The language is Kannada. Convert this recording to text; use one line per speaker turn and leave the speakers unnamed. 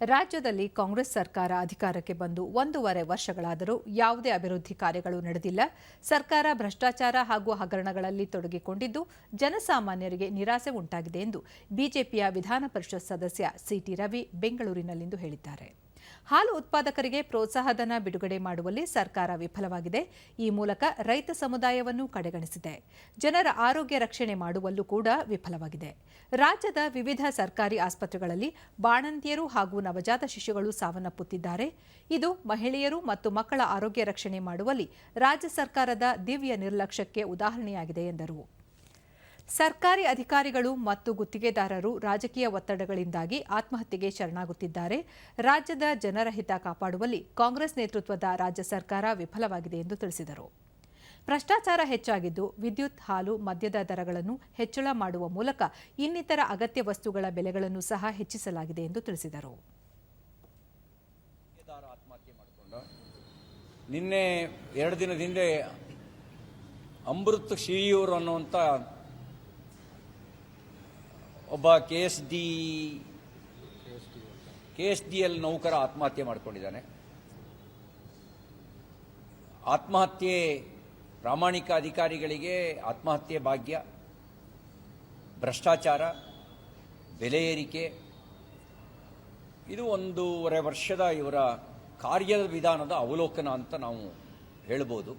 ರಾಜ್ಯದಲ್ಲಿ ಕಾಂಗ್ರೆಸ್ ಸರ್ಕಾರ ಅಧಿಕಾರಕ್ಕೆ ಬಂದು ಒಂದೂವರೆ ವರ್ಷಗಳಾದರೂ ಯಾವುದೇ ಅಭಿವೃದ್ಧಿ ಕಾರ್ಯಗಳು ನಡೆದಿಲ್ಲ. ಸರ್ಕಾರ ಭ್ರಷ್ಟಾಚಾರ ಹಾಗೂ ಹಗರಣಗಳಲ್ಲಿ ತೊಡಗಿಕೊಂಡಿದ್ದು, ಜನಸಾಮಾನ್ಯರಿಗೆ ನಿರಾಸೆ ಉಂಟಾಗಿದೆ ಎಂದು ಬಿಜೆಪಿಯ ವಿಧಾನ ಪರಿಷತ್ ಸದಸ್ಯ ಸಿಟಿ ರವಿ ಬೆಂಗಳೂರಿನಲ್ಲಿಂದು ಹೇಳಿದ್ದಾರೆ. ಹಾಲು ಉತ್ಪಾದಕರಿಗೆ ಪ್ರೋತ್ಸಾಹಧನ ಬಿಡುಗಡೆ ಮಾಡುವಲ್ಲಿ ಸರ್ಕಾರ ವಿಫಲವಾಗಿದೆ. ಈ ಮೂಲಕ ರೈತ ಸಮುದಾಯವನ್ನು ಕಡೆಗಣಿಸಿದೆ. ಜನರ ಆರೋಗ್ಯ ರಕ್ಷಣೆ ಮಾಡುವಲ್ಲೂ ಕೂಡ ವಿಫಲವಾಗಿದೆ. ರಾಜ್ಯದ ವಿವಿಧ ಸರ್ಕಾರಿ ಆಸ್ಪತ್ರೆಗಳಲ್ಲಿ ಬಾಣಂತಿಯರು ಹಾಗೂ ನವಜಾತ ಶಿಶುಗಳು ಸಾವನ್ನಪ್ಪುತ್ತಿದ್ದಾರೆ. ಇದು ಮಹಿಳೆಯರು ಮತ್ತು ಮಕ್ಕಳ ಆರೋಗ್ಯ ರಕ್ಷಣೆ ಮಾಡುವಲ್ಲಿ ರಾಜ್ಯ ಸರ್ಕಾರದ ದಿವ್ಯ ನಿರ್ಲಕ್ಷ್ಯಕ್ಕೆ ಉದಾಹರಣೆಯಾಗಿದೆ ಎಂದರು. ಸರ್ಕಾರಿ ಅಧಿಕಾರಿಗಳು ಮತ್ತು ಗುತ್ತಿಗೆದಾರರು ರಾಜಕೀಯ ಒತ್ತಡಗಳಿಂದಾಗಿ ಆತ್ಮಹತ್ಯೆಗೆ ಶರಣಾಗುತ್ತಿದ್ದಾರೆ. ರಾಜ್ಯದ ಜನರ ಹಿತ ಕಾಪಾಡುವಲ್ಲಿ ಕಾಂಗ್ರೆಸ್ ನೇತೃತ್ವದ ರಾಜ್ಯ ಸರ್ಕಾರ ವಿಫಲವಾಗಿದೆ ಎಂದು ತಿಳಿಸಿದರು. ಭ್ರಷ್ಟಾಚಾರ ಹೆಚ್ಚಾಗಿದ್ದು ವಿದ್ಯುತ್, ಹಾಲು, ಮದ್ಯದ ದರಗಳನ್ನು ಹೆಚ್ಚಳ ಮಾಡುವ ಮೂಲಕ ಇನ್ನಿತರ ಅಗತ್ಯ ವಸ್ತುಗಳ ಬೆಲೆಗಳನ್ನು ಸಹ ಹೆಚ್ಚಿಸಲಾಗಿದೆ ಎಂದು ತಿಳಿಸಿದರು.
ನಿನ್ನೆ ಎರಡು ದಿನದ ಹಿಂದೆ ಅಮೃತ್ ಶಿಯೂರ್ ಅನ್ನುವಂಥ ಒಬ್ಬ K S D K S D L ನೌಕರ ಆತ್ಮಹತ್ಯೆ ಮಾಡಿಕೊಂಡಿದ್ದಾನೆ. ಆತ್ಮಹತ್ಯೆ ಪ್ರಾಮಾಣಿಕ ಅಧಿಕಾರಿಗಳಿಗೆ ಆತ್ಮಹತ್ಯೆ ಭಾಗ್ಯ, ಭ್ರಷ್ಟಾಚಾರ, ಬೆಲೆ ಏರಿಕೆ. ಇದು ಒಂದೂವರೆ ವರ್ಷದ ಇವರ ಕಾರ್ಯದ ವಿಧಾನದ ಅವಲೋಕನ ಅಂತ ನಾವು ಹೇಳ್ಬೋದು.